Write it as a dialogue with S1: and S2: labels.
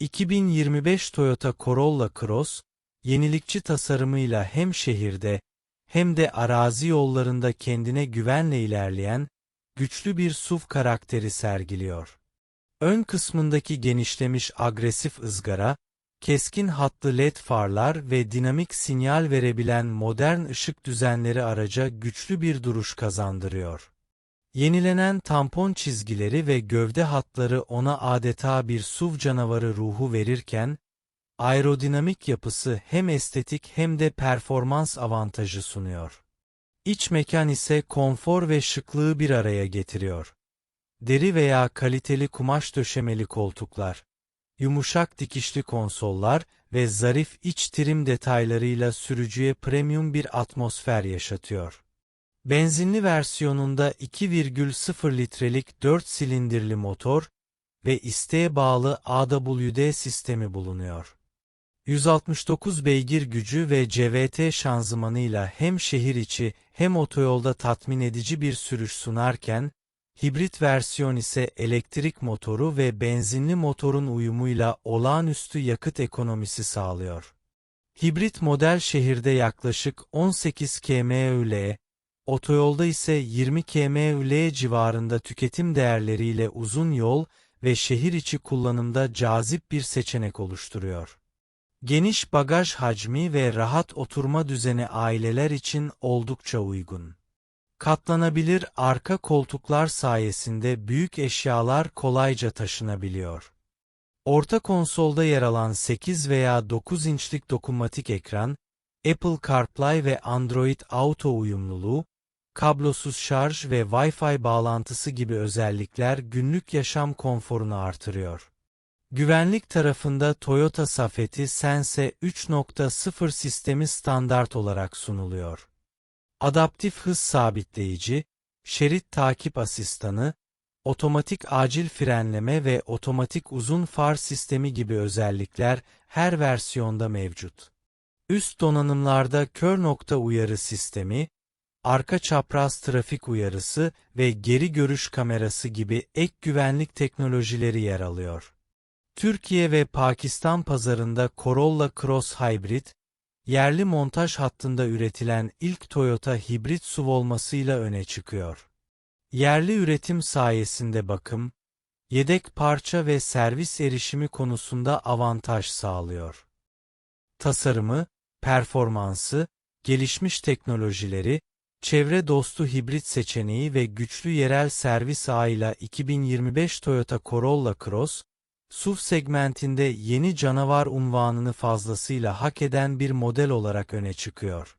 S1: 2025 Toyota Corolla Cross, yenilikçi tasarımıyla hem şehirde hem de arazi yollarında kendine güvenle ilerleyen, güçlü bir SUV karakteri sergiliyor. Ön kısmındaki genişlemiş agresif ızgara, keskin hatlı led farlar ve dinamik sinyal verebilen modern ışık düzenleri araca güçlü bir duruş kazandırıyor. Yenilenen tampon çizgileri ve gövde hatları ona adeta bir SUV canavarı ruhu verirken, aerodinamik yapısı hem estetik hem de performans avantajı sunuyor. İç mekan ise konfor ve şıklığı bir araya getiriyor. Deri veya kaliteli kumaş döşemeli koltuklar, yumuşak dikişli konsollar ve zarif iç trim detaylarıyla sürücüye premium bir atmosfer yaşatıyor. Benzinli versiyonunda 2,0 litrelik 4 silindirli motor ve isteğe bağlı AWD sistemi bulunuyor. 169 beygir gücü ve CVT şanzımanıyla hem şehir içi hem otoyolda tatmin edici bir sürüş sunarken, hibrit versiyon ise elektrik motoru ve benzinli motorun uyumuyla olağanüstü yakıt ekonomisi sağlıyor. Hibrit model şehirde yaklaşık 18 km'l, otoyolda ise 20 km'l civarında tüketim değerleriyle uzun yol ve şehir içi kullanımda cazip bir seçenek oluşturuyor. Geniş bagaj hacmi ve rahat oturma düzeni aileler için oldukça uygun. Katlanabilir arka koltuklar sayesinde büyük eşyalar kolayca taşınabiliyor. Orta konsolda yer alan 8 veya 9 inçlik dokunmatik ekran, Apple CarPlay ve Android Auto uyumluluğu, kablosuz şarj ve Wi-Fi bağlantısı gibi özellikler günlük yaşam konforunu artırıyor. Güvenlik tarafında Toyota Safety Sense 3.0 sistemi standart olarak sunuluyor. Adaptif hız sabitleyici, şerit takip asistanı, otomatik acil frenleme ve otomatik uzun far sistemi gibi özellikler her versiyonda mevcut. Üst donanımlarda kör nokta uyarı sistemi, arka çapraz trafik uyarısı ve geri görüş kamerası gibi ek güvenlik teknolojileri yer alıyor. Türkiye ve Pakistan pazarında Corolla Cross Hybrid, yerli montaj hattında üretilen ilk Toyota hibrit SUV olmasıyla öne çıkıyor. Yerli üretim sayesinde bakım, yedek parça ve servis erişimi konusunda avantaj sağlıyor. Tasarımı, performansı, gelişmiş teknolojileri, çevre dostu hibrit seçeneği ve güçlü yerel servis ağıyla 2025 Toyota Corolla Cross, SUV segmentinde yeni canavar unvanını fazlasıyla hak eden bir model olarak öne çıkıyor.